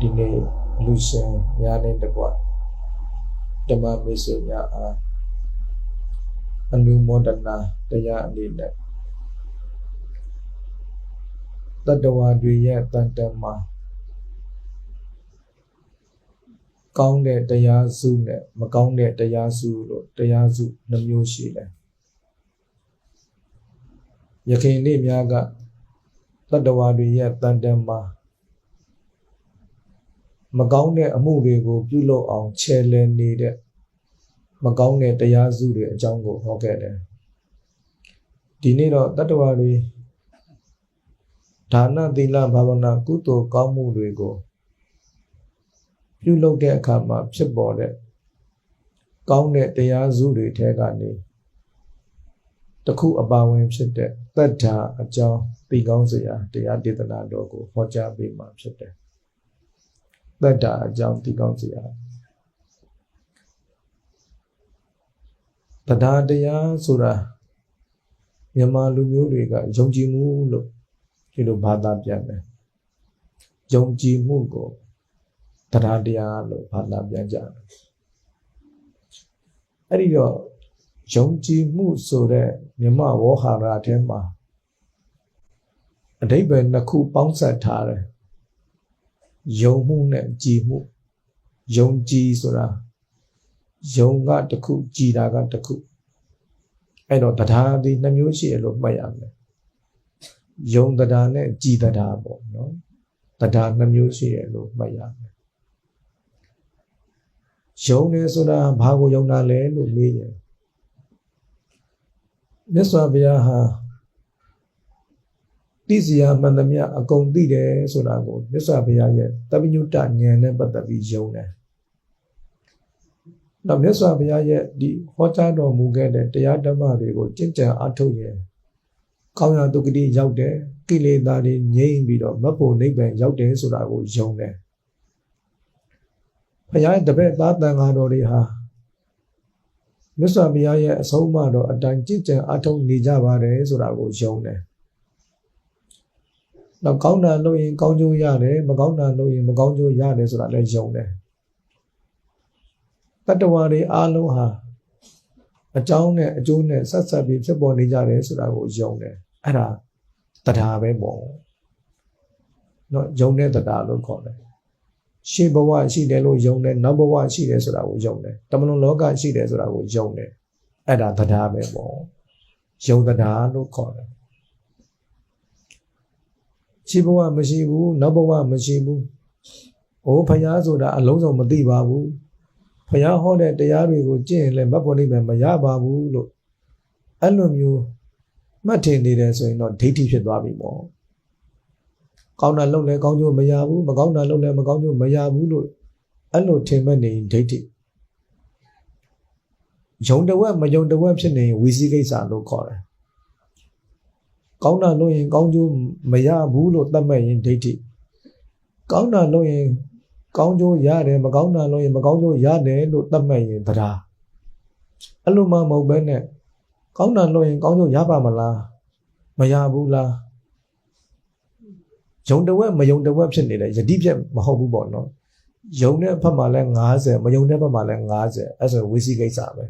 ဒီနေ့လူရှင်များနဲ့တကွဓမ္မမိတ်ဆွေများအားအနုမောဒနာတရားအနေနဲ့တတ္တဝါတွေရဲ့တန်တမှာကောင်းတဲ့တရားစုနဲ့မကောင်းတဲ့တရားစုလို့တရားစုနှမျိုးရှိတယ်ယခင်နေ့များကတတ္တဝါတွေရဲ့တန်တမှာမ ကောင်းတဲ့အမှုတွေကို ပြုလုပ်အောင်ခြေလည်နေတဲ့မကောင်းတဲ့တရားစုတွေအကြောင်းကိုဟောခဲ့တယ်ဒီနေ့တော့တတ္တဝါတွေဒါနသီလဘာဝနာကုသိုလ်ကောင်းမှုတွေကိုပြုလုပ်တဲ့အခါမှာဖြစ်ပေါ်တဲ့ကောင်းတဲ့တရားစုတွေထဲကနေတခုအပါဝင်ဖြစ်တဲ့တတ္ထာအကြောင်းသိကောင်းစရာတရားဒေသနာတော်ကိုဟောကြားပေးမှာဖြစ်တယ် တတ္ထာအကြောင်းသိကောင်းစရာတရားတရားဆိုတာမြန်မာလူမျိုးတွေကယုံကြည်မှုလို့ဒီလိုဘာသာပြန်တယ်ယုံကြည်မှုကိုတရားတရားလို့ဘာသာပြန်ကြတယ်အဲ့ဒီတော့ယုံကြည်မှုဆိုတဲ့မြမဝေါဟာရအထဲမှာအဓိပ္ပာယ်နှစ်ခုပေါင်းစပ်ထားတယ် ယုံမှုနဲ့ကြည်မှုယုံကြည်ဆိုတာယုံကတစ်ခုကြည်တာကတစ်ခုအဲ့တော့တရားဒီနှမျိုးရှိရလို့မှတ်ရမယ်ယုံတရားနဲ့ကြည်တရားပေါ့နော်တရားနှမျိုးရှိရလို့မှတ်ရမယ်ယုံနေဆိုတာဘာကိုယုံတာလဲလို့မေးရင်မြတ်စွာဘုရားဟာ သိစရာမှန်သမျှအကုန်သိတယ်ဆိုတာကိုမြတ်စွာဘုရားရဲ့တပညုတဉာဏ်နဲ့ပတ်သက်ပြီးယုံတယ်။နောက်မြတ်စွာဘုရားရဲ့ဒီဟောကြားတော်မူခဲ့တဲ့တရားဓမ္မတွေကိုကျင့်ကြံအားထုတ်ရင်ကောင်းရာဒုက္ခတိရောက်တယ်ကိလေသာတွေငြိမ့်ပြီးတော့မဖို့နိဗ္ဗာန်ရောက်တယ်ဆိုတာကိုယုံတယ်။ဘုရားရဲ့တပည့်သားတန်ဃာတော်တွေဟာမြတ်စွာဘုရားရဲ့အဆုံးအမတော်အတိုင်းကြည်ကြံအထောက်နေကြပါတယ်ဆိုတာကိုယုံတယ်။ နောက်ကောင်းတာလုပ်ရင်ကောင်းကျိုးရတယ်မကောင်းတာလုပ်ရင်မကောင်းကျိုးရတယ်ဆိုတာလည်းယုံတယ်။တတ္တဝါတွေအားလုံးဟာအကြောင်းနဲ့အကျိုးနဲ့ဆက်ဆက်ပြီးဖြစ်ပေါ်နေကြတယ်ဆိုတာကိုယုံတယ်။အဲ့ဒါတရားပဲပေါ့။နော်ယုံတဲ့တရားလို့ခေါ်တယ်။ရှေးဘဝရှိတယ်လို့ယုံတယ်နောက်ဘဝရှိတယ်ဆိုတာကိုယုံတယ်တမလွန်လောကရှိတယ်ဆိုတာကိုယုံတယ်အဲ့ဒါတရားပဲပေါ့ယုံတရားလို့ခေါ်တယ် ရှေးဘဝမရှိဘူးနောက်ဘဝမရှိဘူး။အိုးဖယားဆိုတာအလုံးစုံမသိပါဘူး။ဖယားဟောတဲ့တရားတွေကိုကျင့်ရင်လည်းမတ်ဖို့နိဗ္ဗာန်မရပါဘူးလို့အဲ့လိုမျိုးမှတ်ထင်နေတယ်ဆိုရင်တော့ဒိဋ္ဌိဖြစ်သွားပြီပေါ့။ကောင်းတာလုပ်လဲကောင်းကျိုးမရဘူးမကောင်းတာလုပ်လဲမကောင်းကျိုးမရဘူးလို့အဲ့လိုထင်မှတ်နေဒိဋ္ဌိယုံတဝက်မယုံတဝက်ဖြစ်နေဝီစီကိစ္စလို့ခေါ်တယ် ကောင်းတာလုပ်ရင်ကောင်းကျိုးမရဘူးလို့သတ်မှတ်ရင်ဒိဋ္ဌိကောင်းတာလုပ်ရင်ကောင်းကျိုးရတယ်မကောင်းတာလုပ်ရင်မကောင်းကျိုးရတယ်လို့သတ်မှတ်ရင်တရားအဲ့လိုမှမဟုတ်ဘဲနဲ့ကောင်းတာလုပ်ရင်ကောင်းကျိုးရပါမလားမရဘူးလားယုံတဝက်မယုံတဝက်ဖြစ်နေတယ်ယတိပြက်မဟုတ်ဘူးပေါ့နော်ယုံတဲ့ဘက်မှာလဲ90မယုံတဲ့ဘက်မှာလဲ90အဲ့ဆိုဝိစီကိစ္စပဲ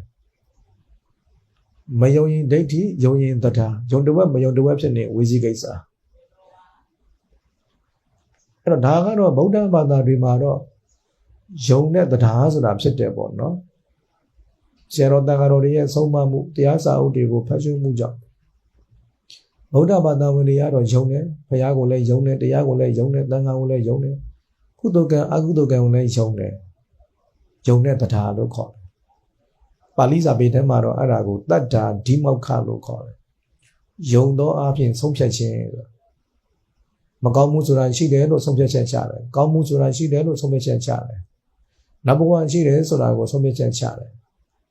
မယုံရင်ဒိဋ္ဌိယုံရင်တထာယုံတဝက်မယုံတဝက်ဖြစ်နေဝိစီကိစ္စအဲ့တော့ဒါကတော့ဗုဒ္ဓဘာသာတွေမှာတော့ယုံတဲ့တရားဆိုတာဖြစ်တယ်ပေါ့နော်ဆရာတော်တန်ဃာတော်တွေရဲ့ဆုံးမမှုတရားစာအုပ်တွေကိုဖတ်ရှုမှုကြောင့်ဗုဒ္ဓဘာသာဝင်တွေကတော့ယုံတယ်ဘုရားကိုလည်းယုံတယ်တရားကိုလည်းယုံတယ်သံဃာကိုလည်းယုံတယ်ကုသိုလ်ကံအကုသိုလ်ကံကိုလည်းယုံတယ်ယုံတဲ့တရားလို့ခေါ်တယ် ပါဠိစာပေထဲမှာတော့အဲ့ဒါကိုတတ္တာဒီမောက္ခလို့ခေါ်တယ်ယုံသောအပြင်ဆုံးဖြတ်ခြင်းမကောင်းမှုဆိုတာရှိတယ်လို့ဆုံးဖြတ်ချက်ချတယ်ကောင်းမှုဆိုတာရှိတယ်လို့ဆုံးဖြတ်ချက်ချတယ်နောက်ဘဝရှိတယ်ဆိုတာကိုဆုံးဖြတ်ချက်ချတယ်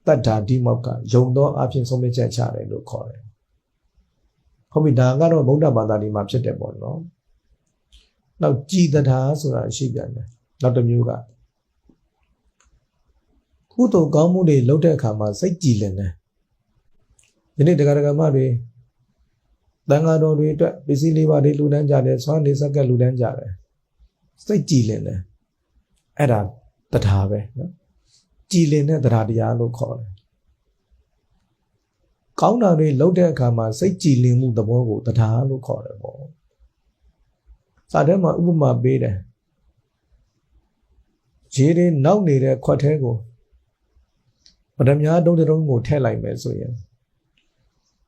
တတ္တာဒီမောက္ခယုံသောအပြင်ဆုံးဖြတ်ချက်ချတယ်လို့ခေါ်တယ်ဟုတ်ပြီဒါကတော့ဗုဒ္ဓဘာသာဒီမှာဖြစ်တယ်ပေါ့နော်နောက်ကြည်တရားဆိုတာရှိပြန်တယ်နောက်တစ်မျိုးက ကုသိုလ်ကောင်းမှုတွေလုပ်တဲ့အခါမှာစိတ်ကြည်လင်တယ်ယနေ့တရားဓမ္မတွေတန်ဃာတော်တွေအတွက်ပစ္စည်းလေးပါးတွေလူတန်းကြတယ်ဆွမ်းနေစက်ကလူတန်းကြတယ်စိတ်ကြည်လင်တယ်အဲ့ဒါတရားပဲနော်ကြည်လင်တဲ့တရားတရားလို့ခေါ်တယ်ကောင်းတာတွေလုပ်တဲ့အခါမှာစိတ်ကြည်လင်မှုသဘောကိုတရားလို့ခေါ်တယ်ပေါ့စာထဲမှာဥပမာပေးတယ်ရေတွေနောက်နေတဲ့ခွက်ထဲကို ပဒမြားတုံးတုံးကိုထည့်လိုက်မယ်ဆိုရင်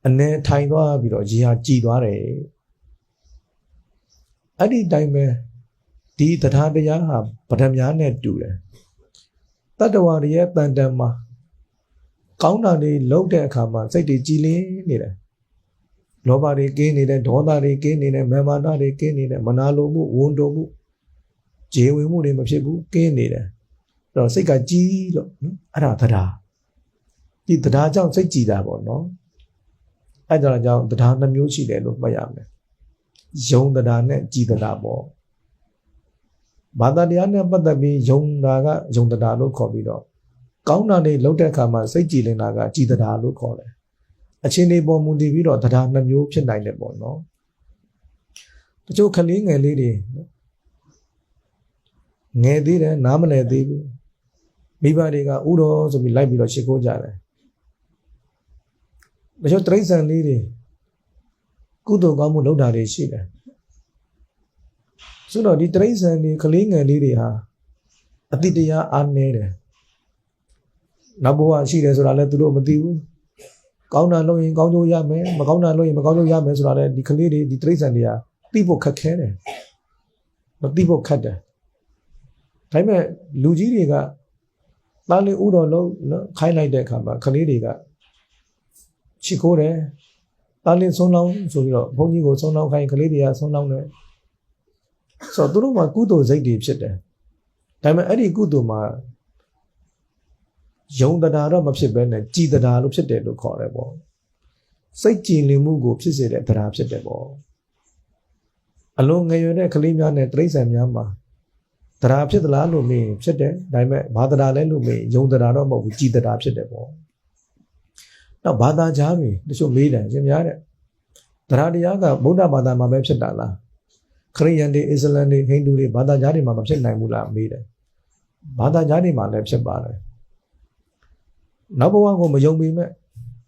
အနေထိုင်သွားပြီးတော့ရေဟာကြည်သွားတယ်အဲ့ဒီတိုင်းပဲဒီတရားတရားဟာပဒမြားနဲ့တူတယ်တတ္တဝါတွေရဲ့တန်တန်မှာကောင်းတာတွေလုပ်တဲ့အခါမှာစိတ်တွေကြည်လင်နေတယ်လောဘတွေကင်းနေတယ်ဒေါသတွေကင်းနေတယ်မာမာနတွေကင်းနေတယ်မနာလိုမှုဝန်တုံမှုခြေဝင်မှုတွေမဖြစ်ဘူးကင်းနေတယ်အဲ့တော့စိတ်ကကြည်လို့နော်အဲ့ဒါတရား ဒီတရားကြောင့်စိတ်ကြည်တာပေါ့နော်အဲ့ဒါကြောင့်တရားနှမျိုးရှိတယ်လို့မှတ်ရမယ်ယုံတရားနဲ့ကြည်တရားပေါ့ဘာသာတရားနဲ့ပတ်သက်ပြီးယုံတာကယုံတရားလို့ခေါ်ပြီးတော့ကောင်းတာတွေလုပ်တဲ့အခါမှာစိတ်ကြည်လင်တာကကြည်တရားလို့ခေါ်တယ်အချင်းတွေပေါ်မူတည်ပြီးတော့တရားနှမျိုးဖြစ်နိုင်တယ်ပေါ့နော်တချို့ကလေးငယ်လေးတွေငယ်သေးတယ်နားမလည်သေးဘူးမိဘတွေကဥတော်ဆိုပြီးလိုက်ပြီးတော့ရှ िख ိုးကြတယ် တချို့တရိษံလေးတွေကုသိုလ်ကောင်းမှုလုပ်တာတွေရှိတယ်ဆိုတော့ဒီတရိษံတွေကလေးငယ်လေးတွေဟာအတိတရားအားနည်းတယ်နောက်ဘဝရှိတယ်ဆိုတာလည်းသူတို့မသိဘူးကောင်းတာလုပ်ရင်ကောင်းကျိုးရမယ်မကောင်းတာလုပ်ရင်မကောင်းကျိုးရမယ်ဆိုတာလည်းဒီကလေးတွေဒီတရိษံတွေကသိဖို့ခက်ခဲတယ်မသိဖို့ခက်တယ်ဒါပေမဲ့လူကြီးတွေကသားလေးဥတော်လုံးနော်ခိုင်းလိုက်တဲ့အခါမှာကလေးတွေက ချီခိုးတယ်သားလေးဆုံးလောင်းဆိုပြီးတော့ဘုန်းကြီးကိုဆုံးလောင်းခိုင်းကလေးတွေကဆုံးလောင်းတယ်ဆိုတော့သူတို့မှာကုသိုလ်စိတ်တွေဖြစ်တယ်ဒါပေမဲ့အဲ့ဒီကုသိုလ်မှာယုံတရားတော့မဖြစ်ဘဲနဲ့ကြည်တရားလို့ဖြစ်တယ်လို့ခေါ်တယ်ပေါ့စိတ်ကြည်လင်မှုကိုဖြစ်စေတဲ့တရားဖြစ်တယ်ပေါ့အလုံးငယ်ရွယ်တဲ့ကလေးများနဲ့တိရစ္ဆာန်များမှာတရားဖြစ်သလားလို့မေးဖြစ်တယ်ဒါပေမဲ့ဘာတရားလဲလို့မေးယုံတရားတော့မဟုတ်ဘူးကြည်တရားဖြစ်တယ်ပေါ့ နောက်ဘာသာကြားတွေတချို့မေးတယ်ရှင်များတဲ့တရားတရားကဗုဒ္ဓဘာသာမှာပဲဖြစ်တာလားခရိယန်တွေအစ္စလမ်တွေဟိန္ဒူတွေဘာသာကြားတွေမှာမဖြစ်နိုင်ဘူးလားမေးတယ်ဘာသာကြားတွေမှာလည်းဖြစ်ပါတယ်နောက်ဘဝကိုမယုံပေမဲ့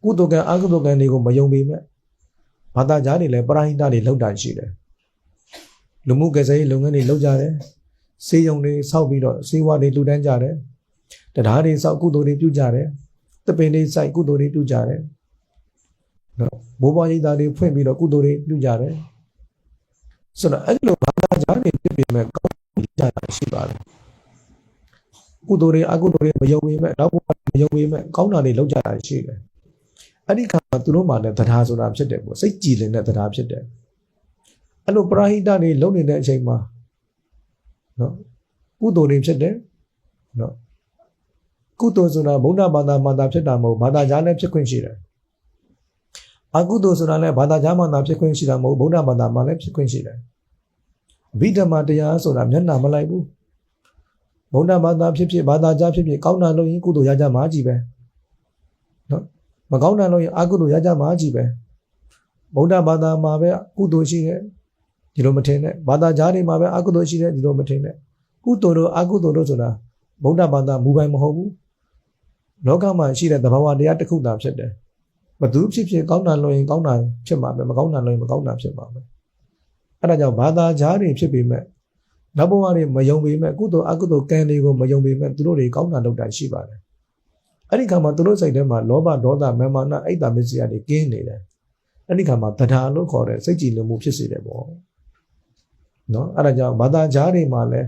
ကုသကံအကုသကံတွေကိုမယုံပေမဲ့ဘာသာကြားတွေလည်းပရိဟိတတွေလောက်တာရှိတယ်လူမှုကယ်ဆယ်ရေးလုပ်ငန်းတွေလုပ်ကြတယ်စေယုံတွေစောက်ပြီးတော့စေဝါတွေလူတန်းကြတယ်တရားတွေစောက်ကုသိုလ်တွေပြုကြတယ် တပင်တွေစိုက်ကုသိုလ်တွေပြုကြတယ်နော်ဘိုးဘွားရိသားတွေဖွင့်ပြီးတော့ကုသိုလ်တွေပြုကြတယ်ဆိုတော့အဲ့လိုဘာသာကြားတွေဖြစ်ပေမဲ့ကောင်းကြတာရှိပါတယ်ကုသိုလ်တွေအကုသိုလ်တွေမယုံပေမဲ့နောက်ဘဝမယုံပေမဲ့ကောင်းတာတွေလုပ်ကြတာရှိတယ်အဲ့ဒီခါမှာသူတို့မှလည်းတရားဆိုတာဖြစ်တယ်ပေါ့စိတ်ကြည်လင်တဲ့တရားဖြစ်တယ်အဲ့လိုပရာဟိတတွေလုပ်နေတဲ့အချိန်မှာနော်ကုသိုလ်တွေဖြစ်တယ်နော် ကုသိုလ်ဆိုတာဗုဒ္ဓဘာသာမှာသာဖြစ်တာမဟုတ်ဘာသာကြားလည်းဖြစ်ခွင့်ရှိတယ်အကုသိုလ်ဆိုတာလည်းဘာသာကြားမှာသာဖြစ်ခွင့်ရှိတာမဟုတ်ဗုဒ္ဓဘာသာမှာလည်းဖြစ်ခွင့်ရှိတယ်အဘိဓမ္မာတရားဆိုတာမျက်နှာမလိုက်ဘူးဗုဒ္ဓဘာသာဖြစ်ဖြစ်ဘာသာကြားဖြစ်ဖြစ်ကောင်းတာလို့ရင်ကုသိုလ်ရကြမှာကြီးပဲနော်မကောင်းတာလို့ရင်အကုသိုလ်ရကြမှာကြီးပဲဗုဒ္ဓဘာသာမှာပဲကုသိုလ်ရှိတယ်ဒီလိုမထင်နဲ့ဘာသာကြားတွေမှာပဲအကုသိုလ်ရှိတယ်ဒီလိုမထင်နဲ့ကုသိုလ်တို့အကုသိုလ်တို့ဆိုတာဗုဒ္ဓဘာသာမူပိုင်မဟုတ်ဘူး လောကမှာရှိတဲ့သဘာဝတရားတစ်ခုသာဖြစ်တယ်ဘသူဖြစ်ဖြစ်ကောင်းတာလို့ရင်ကောင်းတာဖြစ်မှာပဲမကောင်းတာလို့ရင်မကောင်းတာဖြစ်မှာပဲအဲ့ဒါကြောင့်ဘာသာကြားတွေဖြစ်ပေမဲ့နောက်ဘဝတွေမယုံပေမဲ့ကုသိုလ်အကုသိုလ်ကံတွေကိုမယုံပေမဲ့သူတို့တွေကောင်းတာလုပ်တာရှိပါတယ်အဲ့ဒီခါမှာသူတို့စိတ်ထဲမှာလောဘဒေါသမာနအိတ်တာမစ္စရာတွေကင်းနေတယ်အဲ့ဒီခါမှာတရားလို့ခေါ်တဲ့စိတ်ကြည်လင်မှုဖြစ်စေတယ်ပေါ့နော်အဲ့ဒါကြောင့်ဘာသာကြားတွေမှာလည်း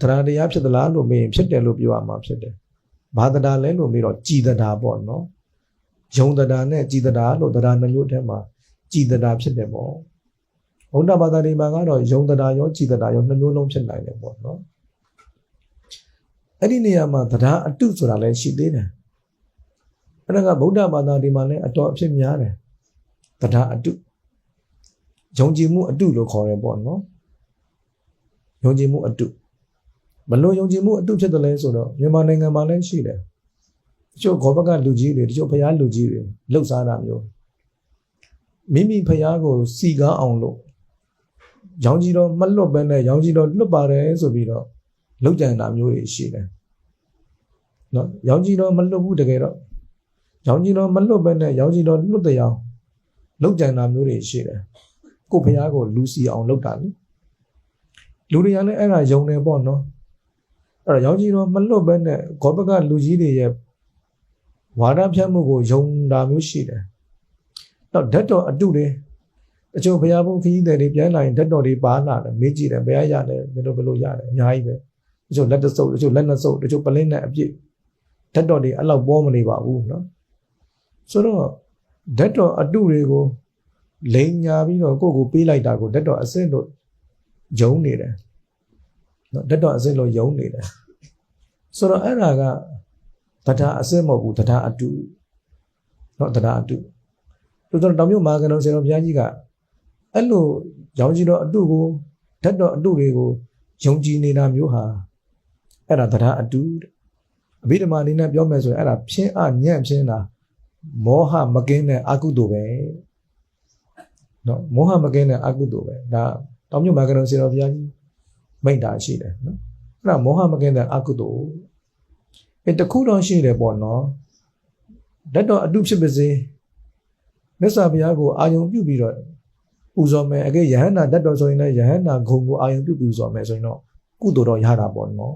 တရားတရားဖြစ်သလားလို့မေးရင်ဖြစ်တယ်လို့ပြောရမှာဖြစ်တယ် ဘာတရားလဲလို့မေးတော့ကြည်တရားပေါ့နော်ယုံတရားနဲ့ကြည်တရားလို့တရားနှမျိုးထဲမှာကြည်တရားဖြစ်တယ်ပေါ့ဘုရားဘာသာတွေမှာကတော့ယုံတရားရောကြည်တရားရောနှမျိုးလုံးဖြစ်နိုင်တယ်ပေါ့နော်အဲ့ဒီနေရာမှာတရားအတုဆိုတာလည်းရှိသေးတယ်အဲ့ဒါကဗုဒ္ဓဘာသာတွေမှာလည်းအတော်အဖြစ်များတယ်တရားအတုယုံကြည်မှုအတုလို့ခေါ်တယ်ပေါ့နော်ယုံကြည်မှုအတု ဘလို့ယုံကြည်မှုအတုဖြစ်တယ်လဲဆိုတော့မြန်မာနိုင်ငံမှာလည်းရှိတယ်တချို့ဂောဘကလူကြီးတွေတချို့ဖျားလူကြီးတွေလှုပ်ရှားတာမျိုးမိမိဖျားကိုစီကားအောင်လို့ရောင်ကြီးတော့မလွတ်ပဲနဲ့ရောင်ကြီးတော့လွတ်ပါတယ်ဆိုပြီးတော့လောက်ကြံတာမျိုးတွေရှိတယ်နော်ရောင်ကြီးတော့မလွတ်ဘူးတကယ်တော့ရောင်ကြီးတော့မလွတ်ပဲနဲ့ရောင်ကြီးတော့လွတ်တဲ့အောင်လောက်ကြံတာမျိုးတွေရှိတယ်ကိုဖះကိုလူစီအောင်လောက်တာလေလူတွေကလည်းအဲ့ဒါယုံနေပေါ့နော်အဲ့ တော့ရောင်ကြီးတော့မလွတ်ပဲနဲ့ဂေါဘကလူကြီးတွေရဲ့ဝါဒဖြန့်မှုကိုယုံတာမျိုးရှိတယ်။တော့ဓာတ်တော်အတုတွေအချို့ဘုရားဘုန်းခကြီးတွေပြန်လာရင်ဓာတ်တော်တွေပါလာတယ်မေးကြည့်တယ်ဘုရားရတယ်ဘယ်လိုဘယ်လိုရတယ်အများကြီးပဲ။အချို့လက်တဆုပ်အချို့လက်နှစ်ဆုပ်အချို့ပလင်းနဲ့အပြည့်ဓာတ်တော်တွေအဲ့လောက်ပေါ်မနေပါဘူးနော်။ဆိုတော့ဓာတ်တော်အတုတွေကိုလိန်ညာပြီးတော့ကိုယ့်ကိုပေးလိုက်တာကိုဓာတ်တော်အစစ်လို့ယုံနေတယ်။ ဓာတ်တော်အစစ်လို့ယုံနေတယ်ဆိုတော့အဲ့ဒါကတရားအစစ်မဟုတ်ဘူးတရားအတုနော်တရားအတုတို့တော့တောင်မြို့မာကနုံစေတော်ဘုရားကြီးကအဲ့လိုရောင်ကြီးတော်အတုကိုဓာတ်တော်အတုတွေကိုယုံကြည်နေတာမျိုးဟာအဲ့ဒါတရားအတုတဲ့အဘိဓမ္မာအနေနဲ့ပြောမယ်ဆိုရင်အဲ့ဒါဖြင်းအညံ့ဖြင်းတာမောဟမကင်းတဲ့အကုသိုလ်ပဲနော်မောဟမကင်းတဲ့အကုသိုလ်ပဲဒါတောင်မြို့မာကနုံစေတော်ဘုရားကြီး မိန့်တာရှိတယ်နော်အဲ့ဒါမောဟမကင်းတဲ့အကုသိုလ်အဲတခုတော့ရှိတယ်ပေါ့နော်ဓာတ်တော်အတုဖြစ်ပါစေမြတ်စွာဘုရားကိုအာယုံပြုပြီးတော့ပူဇော်မယ်အကဲယဟန္တာဓာတ်တော်ဆိုရင်လည်းယဟန္တာဂုံကိုအာယုံပြုပူဇော်မယ်ဆိုရင်တော့ကုသိုလ်တော့ရတာပေါ့နော်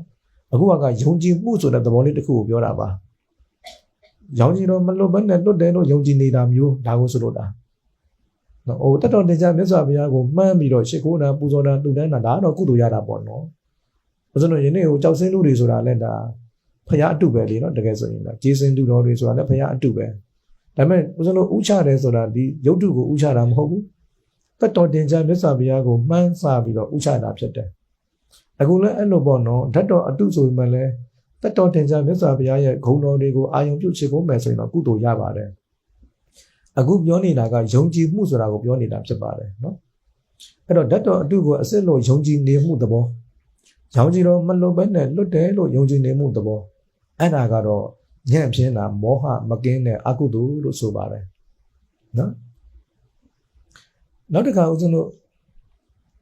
အခုကယုံကြည်မှုဆိုတဲ့သဘောလေးတစ်ခုကိုပြောတာပါယုံကြည်တော့မလွတ်ဘဲနဲ့လွတ်တယ်လို့ယုံကြည်နေတာမျိုးဒါကိုဆိုလို့တာ နော်ဟိုတတ်တော်တင်ကြမြတ်စွာဘုရားကိုမှန်းပြီးတော့ရှ िख ိုးတာပူဇော်တာတူတန်းတာဒါကတော့ကုသိုလ်ရတာပေါ့နော်ဘုရားတို့ယနေ့ဟိုကြောက်စင်းလူတွေဆိုတာလည်းဒါဖရာအတုပဲလေနော်တကယ်ဆိုရင်ဒါဂျေစင်တူတော်တွေဆိုတာလည်းဖရာအတုပဲဒါပေမဲ့ဦးဇင်းတို့ဥချတယ်ဆိုတာဒီရုပ်တုကိုဥချတာမဟုတ်ဘူးတတ်တော်တင်ကြမြတ်စွာဘုရားကိုမှန်းဆပြီးတော့ဥချတာဖြစ်တယ်အခုလည်းအဲ့လိုပေါ့နော်ဓာတ်တော်အတုဆိုရင်မှလည်းတတ်တော်တင်ကြမြတ်စွာဘုရားရဲ့ဂုဏ်တော်တွေကိုအာယုံပြုချေဖို့မယ်ဆိုရင်တော့ကုသိုလ်ရပါတယ် အခုပြောနေတာကယုံကြည်မှုဆိုတာကိုပြောနေတာဖြစ်ပါတယ်နော်အဲ့တော့ဓာတ်တော်အတုကိုအစစ်လို့ယုံကြည်နေမှုသဘောယုံကြည်တော့မလွတ်ဘဲနဲ့လွတ်တယ်လို့ယုံကြည်နေမှုသဘောအဲ့ဒါကတော့ညံ့ပြင်းတာမောဟမကင်းတဲ့အကုသိုလ်လို့ဆိုပါတယ်နော်နောက်တစ်ခါဦးဇင်းတို့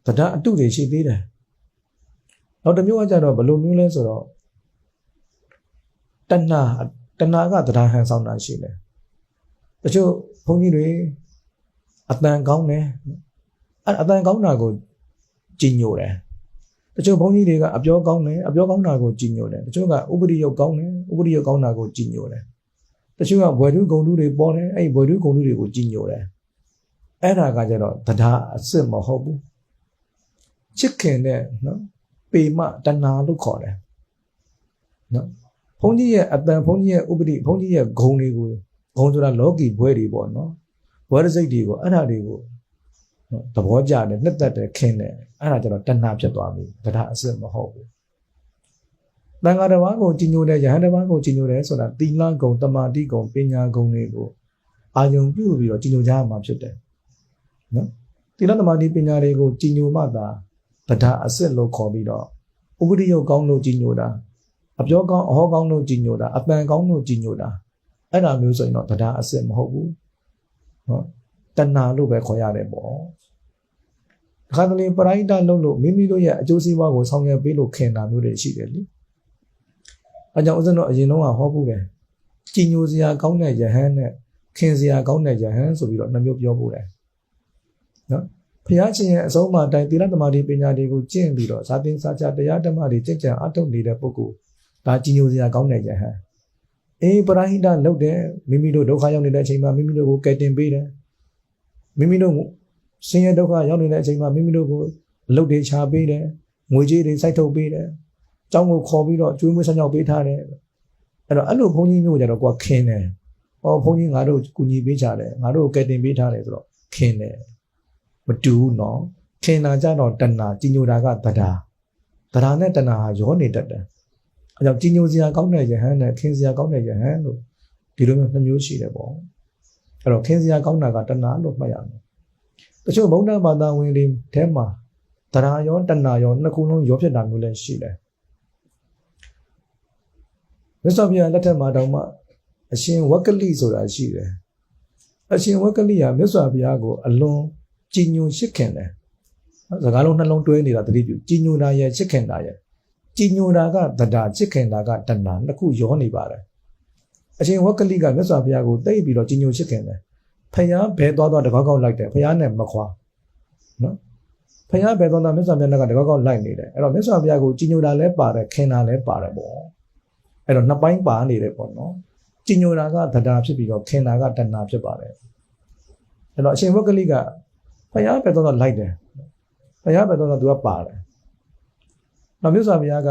တရားအတုတွေရှိသေးတယ်နောက်တစ်မျိုးကကြတော့ဘယ်လိုမျိုးလဲဆိုတော့တဏှာတဏှာကတရားဟန်ဆောင်တာရှိတယ် တချို့ဘုန်းကြီးတွေအတန်ကောင်းတယ်အဲ့အတန်ကောင်းတာကိုကြည်ညိုတယ်တချို့ဘုန်းကြီးတွေကအပြောကောင်းတယ်အပြောကောင်းတာကိုကြည်ညိုတယ်တချို့ကဥပရိယုတ်ကောင်းတယ်ဥပရိယုတ်ကောင်းတာကိုကြည်ညိုတယ်တချို့ကဘွယ်ထုဂုံထုတွေပေါ်တယ်အဲ့ဒီဘွယ်ထုဂုံထုတွေကိုကြည်ညိုတယ်အဲ့ဒါကကြတော့တရားအစစ်မဟုတ်ဘူးချစ်ခင်တဲ့နော်ပေမတဏှာလို့ခေါ်တယ်နော်ဘုန်းကြီးရဲ့အတန်ဘုန်းကြီးရဲ့ဥပဒိဘုန်းကြီးရဲ့ဂုံတွေကို ဂုံဆိုတာလောကီဘွဲတွေပေါ့နော်ဘွဲစိတ်တွေကိုအဲ့ဒါတွေကိုနော်သဘောကျတယ်နှစ်သက်တယ်ခင်းတယ်အဲ့ဒါကျတော့တဏှာဖြစ်သွားပြီတရားအစစ်မဟုတ်ဘူးတန်ဃာတစ်ပါးကိုကြီးညိုတယ်ယဟန်တစ်ပါးကိုကြီးညိုတယ်ဆိုတာသီလဂုံတမာတိဂုံပညာဂုံတွေကိုအာယုံပြုပြီးတော့ကြီးညိုကြရမှာဖြစ်တယ်နော်သီလတမာတိပညာတွေကိုကြီးညိုမှသာတရားအစစ်လို့ခေါ်ပြီးတော့ဥပဒိယကောင်းလို့ကြီးညိုတာအပြောကောင်းအဟောကောင်းလို့ကြီးညိုတာအပန်ကောင်းလို့ကြီးညိုတာ အဲ့ဒါမျိုးဆိုရင်တော့တရားအစစ်မဟုတ်ဘူးနော်တဏှာလို့ပဲခေါ်ရတယ်ပေါ့ခါတလေပရိုက်တာလုပ်လို့မိမိတို့ရဲ့အကျိုးစီးပွားကိုဆောင်ရွက်ပေးလို့ခင်တာမျိုးတွေရှိတယ်လေအဲကြောင့်ဦးဇင်းတို့အရင်တော့ဟောဖို့တယ်ကြည်ညိုစရာကောင်းတဲ့ယဟန်နဲ့ခင်စရာကောင်းတဲ့ယဟန်ဆိုပြီးတော့နှမျိုးပြောဖို့တယ်နော်ဘုရားရှင်ရဲ့အဆုံးအမတိုင်းသီလသမာဓိပညာတွေကိုကျင့်ပြီးတော့ဇာတင်စာချတရားဓမ္မတွေကြင်ကြံအထုတ်နေတဲ့ပုဂ္ဂိုလ်ဒါကြည်ညိုစရာကောင်းတဲ့ယဟန် အေးပရာဟိတလုပ်တယ်မိမိတို့ဒုက္ခရောက်နေတဲ့အချိန်မှာမိမိတို့ကိုကယ်တင်ပေးတယ်မိမိတို့ဆင်းရဲဒုက္ခရောက်နေတဲ့အချိန်မှာမိမိတို့ကိုအလုပ်တွေချပေးတယ်ငွေကြေးတွေစိုက်ထုတ်ပေးတယ်အကြောင်းကိုခေါ်ပြီးတော့ကျွေးမွေးဆောင်ရောက်ပေးထားတယ်အဲ့တော့အဲ့လိုဘုန်းကြီးမျိုးကြတော့ကိုကခင်းတယ်။အော်ဘုန်းကြီးငါတို့ကူညီပေးကြတယ်။ငါတို့ကယ်တင်ပေးထားတယ်ဆိုတော့ခင်းတယ်။မတူဘူးနော်။ခင်းတာကြတော့တဏ္ဍာကြီးညိုတာကတဏ္ဍာတဏ္ဍာနဲ့တဏ္ဍာဟာရောနေတတ်တယ်။ အဲကြောင့်ကြီးညိုစရာကောင်းတဲ့ယဟန်နဲ့ခင်းစရာကောင်းတဲ့ယဟန်လို့ဒီလိုမျိုးနှမျိုးရှိတယ်ပေါ့အဲ့တော့ခင်းစရာကောင်းတာကတဏှာလို့မှတ်ရမယ်တချို့ဘုံဘာသာဝင်တွေထဲမှာတရားရောတဏှာရောနှစ်ခုလုံးရောဖြစ်တာမျိုးလည်းရှိတယ်မြတ်စွာဘုရားလက်ထက်မှာတောင်မှအရှင်ဝက်ကလိဆိုတာရှိတယ်အရှင်ဝက်ကလိဟာမြတ်စွာဘုရားကိုအလွန်ကြည်ညိုရှစ်ခင်တယ်စကားလုံးနှလုံးတွဲနေတာတတိပြုကြည်ညိုတာရဲ့ရှစ်ခင်တာရဲ့ ကြည်ညိုတာကတရားချစ်ခင်တာကတဏှာနှစ်ခုရောနေပါတယ်အရှင်ဝက်ကလိကမြတ်စွာဘုရားကိုတိတ်ပြီးတော့ကြည်ညိုချစ်ခင်တယ်ဖယားဘဲသွားသွားတကောက်ကောက်လိုက်တယ်ဖယားနဲ့မခွာနော်ဖယားဘဲသွားသွားမြတ်စွာဘုရားကတကောက်ကောက်လိုက်နေတယ်အဲ့တော့မြတ်စွာဘုရားကိုကြည်ညိုတာလည်းပါတယ်ခင်တာလည်းပါတယ်ပေါ့အဲ့တော့နှစ်ပိုင်းပါနေတယ်ပေါ့နော်ကြည်ညိုတာကတရားဖြစ်ပြီးတော့ခင်တာကတဏှာဖြစ်ပါတယ်အဲ့တော့အရှင်ဝက်ကလိကဖယားဘဲသွားသွားလိုက်တယ်ဖယားဘဲသွားသွားသူကပါတယ် နောက်မြတ်စွာဘုရားက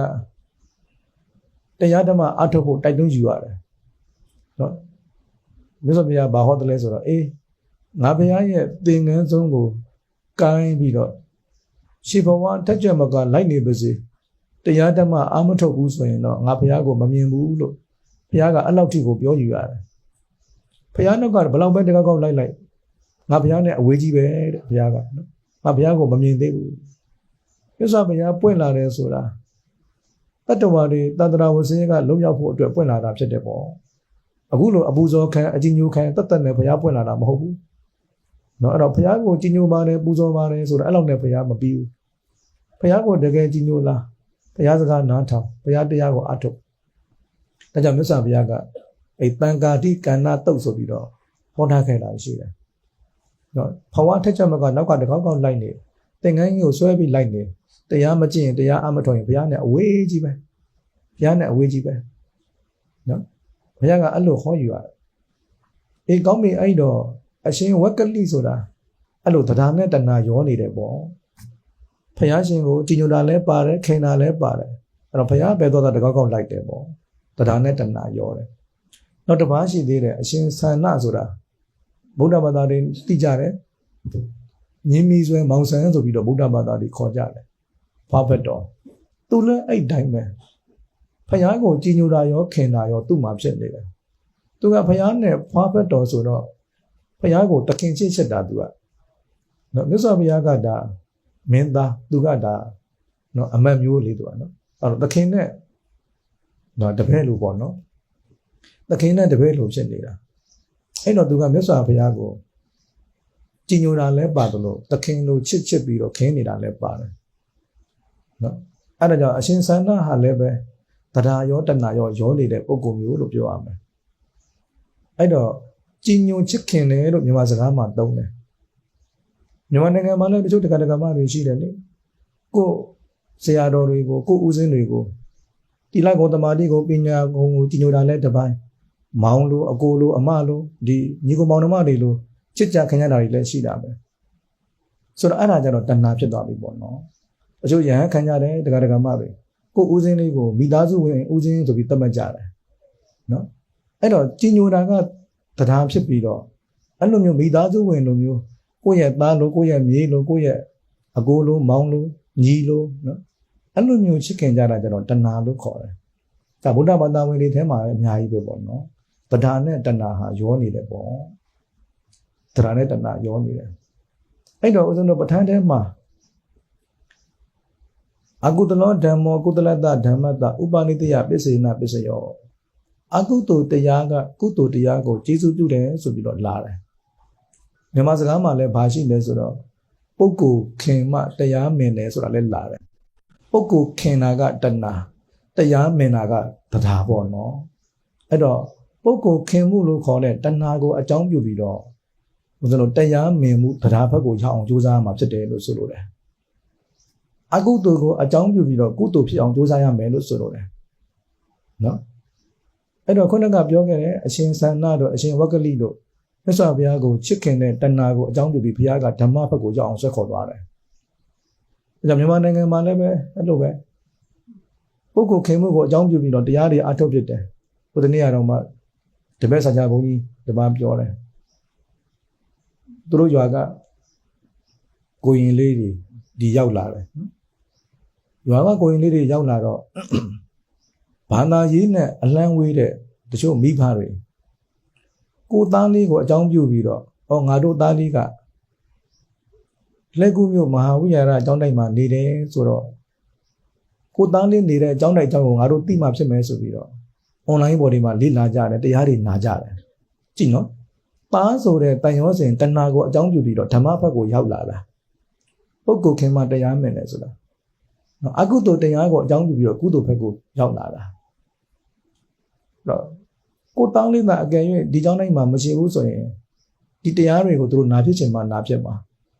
တရားဓမ္မအထုတ်ဖို့တိုက်တွန်းယူရတယ်နော်မြတ်စွာဘုရားဘာဟောတယ်လဲဆိုတော့အေးငါဘုရားရဲ့သင်္ကန်းဆုံးကိုကိုင်းပြီးတော့ရှေဘဝတက်ကြမကလိုက်နေပါစေတရားဓမ္မအာမထုတ်ဘူးဆိုရင်တော့ငါဘုရားကိုမမြင်ဘူးလို့ဘုရားကအဲ့လောက်ထိကိုပြောယူရတယ်ဘုရားနောက်ကဘလောက်ပဲတကောက်ကောက်လိုက်လိုက်ငါဘုရားနဲ့အဝေးကြီးပဲတဲ့ဘုရားကနော်ငါဘုရားကိုမမြင်သေးဘူး မြတ်စွာဘုရားပွင့်လာတယ်ဆိုတာတတ္တဝါတွေတန္တရာဝဆင်းရဲကလုံရောက်ဖို့အတွက်ပွင့်လာတာဖြစ်တယ်ပေါ့အခုလိုအပူဇော်ခံအကြီးညိုခံတတ်တတ်နဲ့ဘုရားပွင့်လာတာမဟုတ်ဘူးเนาะအဲ့တော့ဘုရားကိုကြီးညိုပါတယ်ပူဇော်ပါတယ်ဆိုတာအဲ့လောက်နဲ့ဘုရားမပြီးဘူးဘုရားကိုတကယ်ကြီးညိုလားဘုရားစကားနားထောင်ဘုရားတရားကိုအထုတ်ဒါကြောင့်မြတ်စွာဘုရားကအဲ့တန်ကာတိကန္နာတုတ်ဆိုပြီးတော့ဟောထားခဲ့တာရှိတယ်เนาะဘဝထက်ချက်မကနောက်ကတကောက်ကောက်လိုက်နေသ င်ငန်းကြီးကိုဆွဲပြီးလိုက်နေတရားမကျင့်ရင်တရားအမထွက်ရင်ဘုရားနဲ့အဝေးကြီးပဲဘုရားနဲ့အဝေးကြီးပဲနော်ဘုရားကအဲ့လိုဟောယူရတယ်အေးကောင်းပြီအဲ့တော့အရှင်ဝက်ကလိဆိုတာအဲ့လိုတရားနဲ့တဏှာရောနေတယ်ပေါ့ဘုရားရှင်ကိုကြည်ညိုတာလည်းပါတယ်ခင်တာလည်းပါတယ်အဲ့တော့ဘုရားဘယ်တော့သာတကောက်ကောက်လိုက်တယ်ပေါ့တရားနဲ့တဏှာရောတယ်နောက်တစ်ပါးရှိသေးတယ်အရှင်သန္နဆိုတာဗုဒ္ဓဘာသာတွင်သိကြတယ် ညင်းမီဆွဲမောင်ဆန်းဆိုပြီးတော့ဗုဒ္ဓဘာသာတွေခေါ်ကြတယ်ဘာဘက်တော်သူလည်းအဲ့တိုင်းပဲဖယားကိုကြည်ညိုတာရောခင်တာရောသူ့မှာဖြစ်နေတယ်သူကဖယားနဲ့ဖွားဘက်တော်ဆိုတော့ဖယားကိုတခင်ချစ်ချက်တာသူကနော်မြတ်စွာဘုရားကဒါမင်းသားသူကဒါနော်အမတ်မျိုးလေးသူကနော်အဲ့တော့တခင်နဲ့နော်တပည့်လိုပေါ့နော်တခင်နဲ့တပည့်လိုဖြစ်နေတာအဲ့တော့သူကမြတ်စွာဘုရားကို ကြည်ညိုတာလည်းပါတယ်လို့တခင်လိုချစ်ချစ်ပြီးတော့ခင်းနေတာလည်းပါတယ်နော်အဲ့ဒါကြောင့်အရှင်ဆန္ဒဟာလည်းပဲတရားရောတဏရောရောနေတဲ့ပုံကုမျိုးလို့ပြောရမယ်အဲ့တော့ကြည်ညိုချစ်ခင်တယ်လို့မြန်မာစကားမှာသုံးတယ်မြန်မာနိုင်ငံမှာလည်းတချို့တက္ကະတက္ကမတွေရှိတယ်လေကိုဆရာတော်တွေကိုကိုဦးစင်းတွေကိုတိလကောတမာတိကိုပညာကုံကိုကြည်ညိုတာလည်းတစ်ပိုင်းမောင်လိုအကိုလိုအမလိုဒီညီကိုမောင်နှမတွေလို ချစ်ကြခင်ရတာတွေလည်းရှိတာပဲဆိုတော့အဲ့ဒါကြတော့တဏှာဖြစ်သွားပြီပေါ့နော်အချို့ရဟန်းခံကြတယ်တက္ကະတက္ကမတွေကိုဦးစင်းလေးကိုမိသားစုဝင်ဦးစင်းဆိုပြီးသတ်မှတ်ကြတယ်နော်အဲ့တော့ကြီးညိုတာကတရားဖြစ်ပြီးတော့အဲ့လိုမျိုးမိသားစုဝင်လိုမျိုးကိုယ့်ရဲ့သားလိုကိုယ့်ရဲ့မြေးလိုကိုယ့်ရဲ့အကိုလိုမောင်လိုညီလိုနော်အဲ့လိုမျိုးချစ်ခင်ကြတာကျတော့တဏှာလို့ခေါ်တယ်ဒါဗုဒ္ဓဘာသာဝင်တွေထဲမှာအများကြီးပဲပေါ့နော်တရားနဲ့တဏှာဟာရောနေတယ်ပေါ့ တရားနဲ့တဏှာရောနေတယ်အဲ့တော့ဦးဇင်းတို့ပဋ္ဌာန်းထဲမှာအကုသလောဓမ္မောကုသလတ္တဓမ္မတ္တဥပနိတယပစ္စေနပစ္စယောအကုသိုလ်တရားကကုသိုလ်တရားကိုကျေစုပြုတယ်ဆိုပြီးတော့လာတယ်မြန်မာစကားမှာလည်းဘာရှိလဲဆိုတော့ပုဂ္ဂိုလ်ခင်မှတရားမင်တယ်ဆိုတာလည်းလာတယ်ပုဂ္ဂိုလ်ခင်တာကတဏှာတရားမင်တာကတရားပေါ့နော်အဲ့တော့ပုဂ္ဂိုလ်ခင်မှုလို့ခေါ်တဲ့တဏှာကိုအကြောင်းပြုပြီးတော့ ဘုရားတို့တရားမင်မှုတရားဘက်ကိုရောက်အောင်ကြိုးစားမှာဖြစ်တယ်လို့ဆိုလိုတယ်အကုသိုလ်ကိုအကြောင်းပြုပြီးတော့ကုသိုလ်ဖြစ်အောင်ကြိုးစားရမယ်လို့ဆိုလိုတယ်နော်အဲ့တော့ခုနကပြောခဲ့တဲ့အရှင်သန္နာတို့အရှင်ဝက္ကလိတို့မြတ်စွာဘုရားကိုချစ်ခင်တဲ့တဏှာကိုအကြောင်းပြုပြီးဘုရားကဓမ္မဘက်ကိုရောက်အောင်ဆွဲခေါ်သွားတယ်။ဒါကြောင့်မြန်မာနိုင်ငံမှာလည်းပဲအဲ့လိုပဲပုဂ္ဂိုလ်ခင်မှုကိုအကြောင်းပြုပြီးတော့တရားတွေအထုတ်ဖြစ်တယ်။ဘုဒ္ဓနေ့ကတော့မှတပည့်ဆရာဘုန်းကြီးတပားပြောတယ်။ သူတို့ရွာကကိုရင်လေးတွေဒီရောက်လာတယ်နော်။ရွာကကိုရင်လေးတွေရောက်လာတော့ဘာသာရေးနဲ့အလံဝေးတဲ့တချို့မိဘတွေကိုသားလေးကိုအကြောင်းပြုပြီးတော့ဟောငါတို့သားလေးကလက်ကူမျိုးမဟာဝိဟာရအကြောင်းတိုင်းမှာနေတယ်ဆိုတော့ကိုသားလေးနေတဲ့အကြောင်းတိုင်းအကြောင်းကိုငါတို့သိမှဖြစ်မယ်ဆိုပြီးတော့ online ပေါ်တွေမှာလေ့လာကြတယ်တရားတွေနာကြတယ်ကြည့်နော် ပါဆိုတဲ့တန်ရောစဉ်တဏှာကိုအကြောင်းပြုပြီးတော့ဓမ္မဘက်ကိုရောက်လာတာပုဂ္ဂိုလ်ခင်မှာတရားမင်တယ်ဆိုတာနော်အကုသိုလ်တရားကိုအကြောင်းပြုပြီးတော့ကုသိုလ်ဘက်ကိုရောက်လာတာတော့ကိုတောင်းလေးမှာအကယ်၍ဒီကြောင်းတိုင်းမှာမရှိဘူးဆိုရင်ဒီတရားတွေကိုသူတို့နာဖြစ်ချင်မှနာဖြစ်မှာ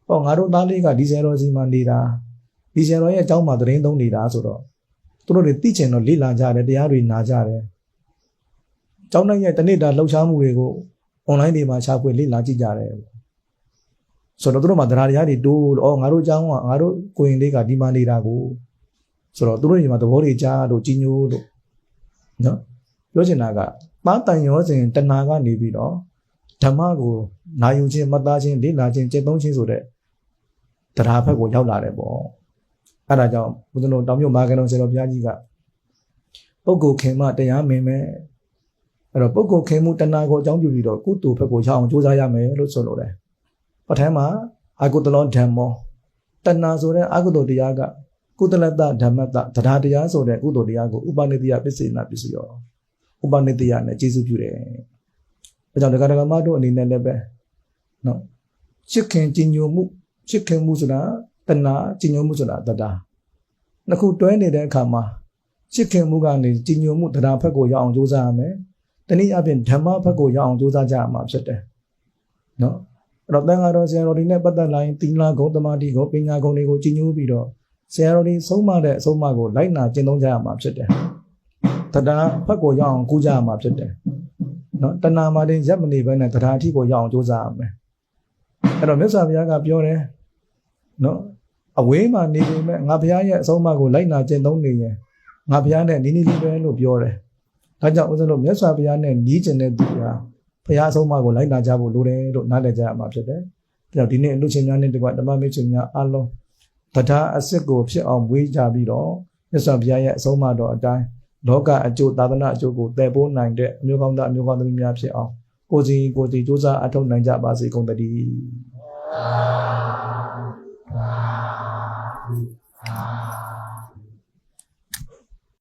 ဟောငါတို့သားလေးကဒီဇယ်ရောစီမှာနေတာဒီဇယ်ရောရဲ့အကြောင်းမှာသတင်းသုံးနေတာဆိုတော့သူတို့တွေသိချင်တော့လေ့လာကြတယ်တရားတွေနာကြတယ်ကျောင်းတိုင်းရဲ့တနေ့တာလှုပ်ရှားမှုတွေကို online တွေမှာရှာဖွေလေ့လာကြည့်ကြတယ်ဆိုတော့သူတို့မှာတရားတရားတွေတိုးလို့အော်ငါတို့အကြောင်းကငါတို့ကိုရင်လေးကဒီမှာနေတာကိုဆိုတော့သူတို့တွေမှာသဘောတွေကြားလို့ကြီးညိုလို့နော်ပြောချင်တာကပါတန်ရောစဉ်တဏှာကနေပြီးတော့ဓမ္မကိုနာယူခြင်းမသားခြင်းလေ့လာခြင်းကျင့်သုံးခြင်းဆိုတဲ့တရားဘက်ကိုရောက်လာတယ်ပေါ့အဲ့ဒါကြောင့်ဘုရားတို့တောင်မြို့မာကလုံးဆရာတော်ဘုရားကြီးကပုဂ္ဂိုလ်ခင်မတရားမင်းမဲ့ အဲ့တော့ပုဂ္ဂိုလ်ခင်မှုတဏှာကိုအကြောင်းပြုပြီးတော့ကုသိုလ်ဘက်ကိုရောက်အောင်ကြိုးစားရမယ်လို့ဆိုလိုတယ်ပထမအာကုတလောဓမ္မောတဏှာဆိုတဲ့အကုသိုလ်တရားကကုသလတ္တဓမ္မတ္တတရားတရားဆိုတဲ့ကုသိုလ်တရားကိုဥပနိတယပစ္စေနာပစ္စယောဥပနိတယနဲ့ကျေစုပြုတယ်။ဒါကြောင့်ဒကာဒကာမတို့အနေနဲ့လည်းပဲနော်ချစ်ခင်ကြည်ညိုမှုချစ်ခင်မှုဆိုတာတဏှာကြည်ညိုမှုဆိုတာတတာနှစ်ခုတွဲနေတဲ့အခါမှာချစ်ခင်မှုကနေကြည်ညိုမှုတရားဖက်ကိုရောက်အောင်ကြိုးစားရမယ်။ တနည်းအားဖြင့်ဓမ္မဖက်ကိုရောက်အောင်ကြိုးစားကြရမှာဖြစ်တယ်။နော်အဲ့တော့တန်ဃာတော်ဆရာတော်တွေနဲ့ပတ်သက်လာရင်သီလဂုဏ်တမာတိဂုဏ်ပညာဂုဏ်တွေကိုကြည်ညိုပြီးတော့ဆရာတော်တွေဆုံးမတဲ့အဆုံးအမကိုလိုက်နာကျင့်သုံးကြရမှာဖြစ်တယ်။တရားဖက်ကိုရောက်အောင်ကူးကြရမှာဖြစ်တယ်။နော်တဏှာမာတင်ရက်မနေဘဲနဲ့တရားအထိကိုရောက်အောင်ကြိုးစားရမယ်။အဲ့တော့မြတ်စွာဘုရားကပြောတယ်နော်အဝေးမှာနေပေမဲ့ငါဘုရားရဲ့အဆုံးအမကိုလိုက်နာကျင့်သုံးနေရင်ငါဘုရားနဲ့နီးနီးလေးပဲလို့ပြောတယ်။ ဒါကြောင့်ဦးဇင်းတို့မြတ်စွာဘုရားနဲ့ညီးကျင်တဲ့သူကဘုရားအဆုံးအမကိုလိုက်နာကြဖို့လိုတယ်လို့နားလည်ကြရမှာဖြစ်တယ်။ဒါကြောင့်ဒီနေ့အလူချင်းများနဲ့တကွဓမ္မမိတ်ချင်းများအလုံးတရားအစစ်ကိုဖြစ်အောင်မွေးကြပြီးတော့မြတ်စွာဘုရားရဲ့အဆုံးအမတော်အတိုင်းလောကအကျိုးသာသနာအကျိုးကိုတည်ပိုးနိုင်တဲ့အမျိုးကောင်းသားအမျိုးကောင်းသမီးများဖြစ်အောင်ကိုစီကိုစီစူးစမ်းအထောက်နိုင်ကြပါစေကုန်သတည်း။